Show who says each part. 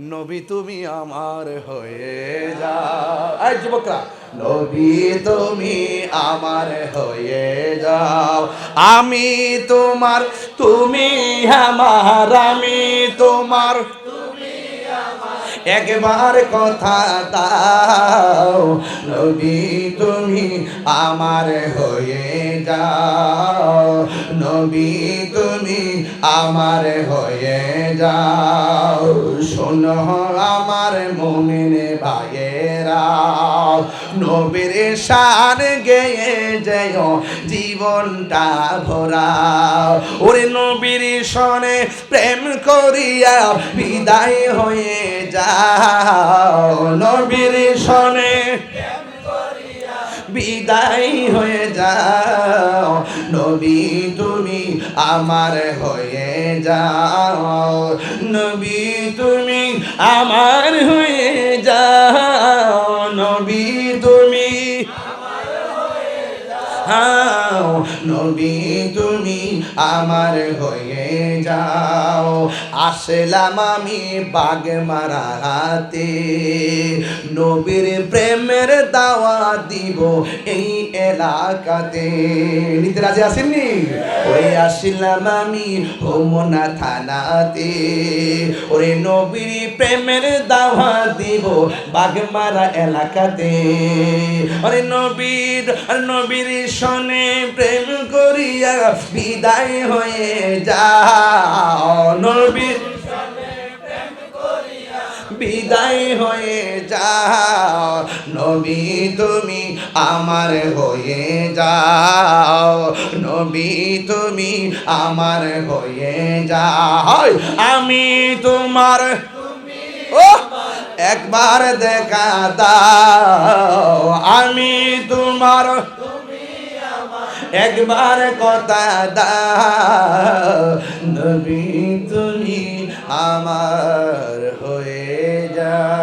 Speaker 1: নবী তুমি আমার হয়ে যাও। এই যুবকরা, নবী তুমি আমার হয়ে যাও। আমি তোমার, তুমি আমার, আমি তোমার একবার কথা দাও, নবী তুমি আমার হয়ে যাও। নবী তুমি আমার হয়ে যাও। শোনো আমার মমিনে ভাইয়েরা, নবীর শান গেয়ে যেও, জীবনটা ভরাও। ওরে নবীর সনে প্রেম করিয়া বিদায় হয়ে যাও নবীর সনে। বিদায় হয়ে যাও। নবী, তুমি আমার হয়ে যাও। নবী, তুমি আমার হয়ে হাও নবী তুমি আমার হয়ে যাও। আসলাম আমি বাগ মারা হাতে, নবীর প্রেমের দাওয়া দিব এই এলাকাতে। নিতে রাজি আসেননি আসলাম আমি হোমনা থানাতে। ওরে নবীর প্রেমের দাওয়া দিব বাগমারা এলাকাতে। ওরে নবীর নবীর সনে প্রেম করিয়া বিদায় হয়ে যা নবীর বিদায় হয়ে যাও। নবী, তুমি আমার হয়ে যাও। নবী, তুমি আমার হয়ে যাও। আমি তোমার ও একবার দেখা দাও। আমি তোমার একবার কথা দা নবী তুমি আমার হয়ে যা